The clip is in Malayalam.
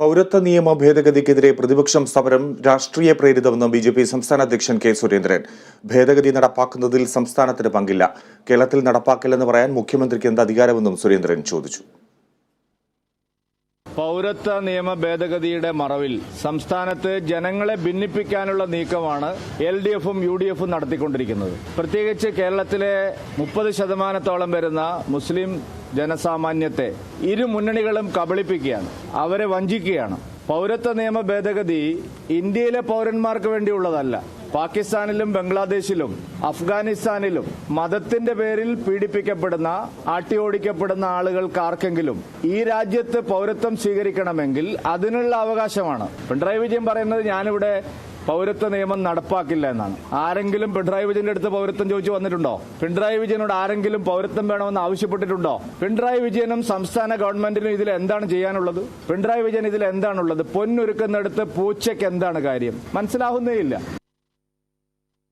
പൗരത്വ നിയമ ഭേദഗതിക്കെതിരെ പ്രതിപക്ഷം സമരം രാഷ്ട്രീയ പ്രേരിതമെന്ന് ബി ജെ പി സംസ്ഥാന അധ്യക്ഷൻ കെ സുരേന്ദ്രൻ. ഭേദഗതി നടപ്പാക്കുന്നതിൽ സംസ്ഥാനത്തിന് പങ്കില്ല. കേരളത്തിൽ നടപ്പാക്കില്ലെന്ന് പറയാൻ മുഖ്യമന്ത്രിക്ക് എന്ത് അധികാരമെന്നും സുരേന്ദ്രൻ ചോദിച്ചു. പൗരത്വ നിയമ ഭേദഗതിയുടെ മറവിൽ സംസ്ഥാനത്ത് ജനങ്ങളെ ഭിന്നിപ്പിക്കാനുള്ള നീക്കമാണ് എൽ ഡി എഫും യു ഡി എഫും നടത്തിക്കൊണ്ടിരിക്കുന്നത്. പ്രത്യേകിച്ച് കേരളത്തിലെ മുപ്പത് ശതമാനത്തോളം വരുന്ന മുസ്ലിം ജനസാമാന്യത്തെ ഇരു മുന്നണികളും കബളിപ്പിക്കുകയാണ്. അവരെ വഞ്ചിക്കുകയാണ്. പൗരത്വ നിയമ ഭേദഗതി ഇന്ത്യയിലെ പൗരന്മാർക്ക് വേണ്ടിയുള്ളതല്ല. പാകിസ്ഥാനിലും ബംഗ്ലാദേശിലും അഫ്ഗാനിസ്ഥാനിലും മതത്തിന്റെ പേരിൽ പീഡിപ്പിക്കപ്പെടുന്ന ആട്ടിയോടിക്കപ്പെടുന്ന ആളുകൾക്ക് ആർക്കെങ്കിലും ഈ രാജ്യത്ത് പൗരത്വം സ്വീകരിക്കണമെങ്കിൽ അതിനുള്ള അവകാശമാണ്. പിണറായി വിജയൻ പറയുന്നത് ഞാനിവിടെ പൗരത്വ നിയമം നടപ്പാക്കില്ല എന്നാണ്. ആരെങ്കിലും പിണറായി വിജയന്റെ അടുത്ത് പൗരത്വം ചോദിച്ചു വന്നിട്ടുണ്ടോ? പിണറായി വിജയനോട് ആരെങ്കിലും പൗരത്വം വേണമെന്ന് ആവശ്യപ്പെട്ടിട്ടുണ്ടോ? പിണറായി വിജയനും സംസ്ഥാന ഗവൺമെന്റിനും ഇതിൽ എന്താണ് ചെയ്യാനുള്ളത്? പിണറായി വിജയൻ ഇതിൽ എന്താണുള്ളത്? പൊന്നൊരുക്കുന്നിടത്ത് പൂച്ചയ്ക്ക് എന്താണ് കാര്യം? മനസ്സിലാവുന്നേയില്ല.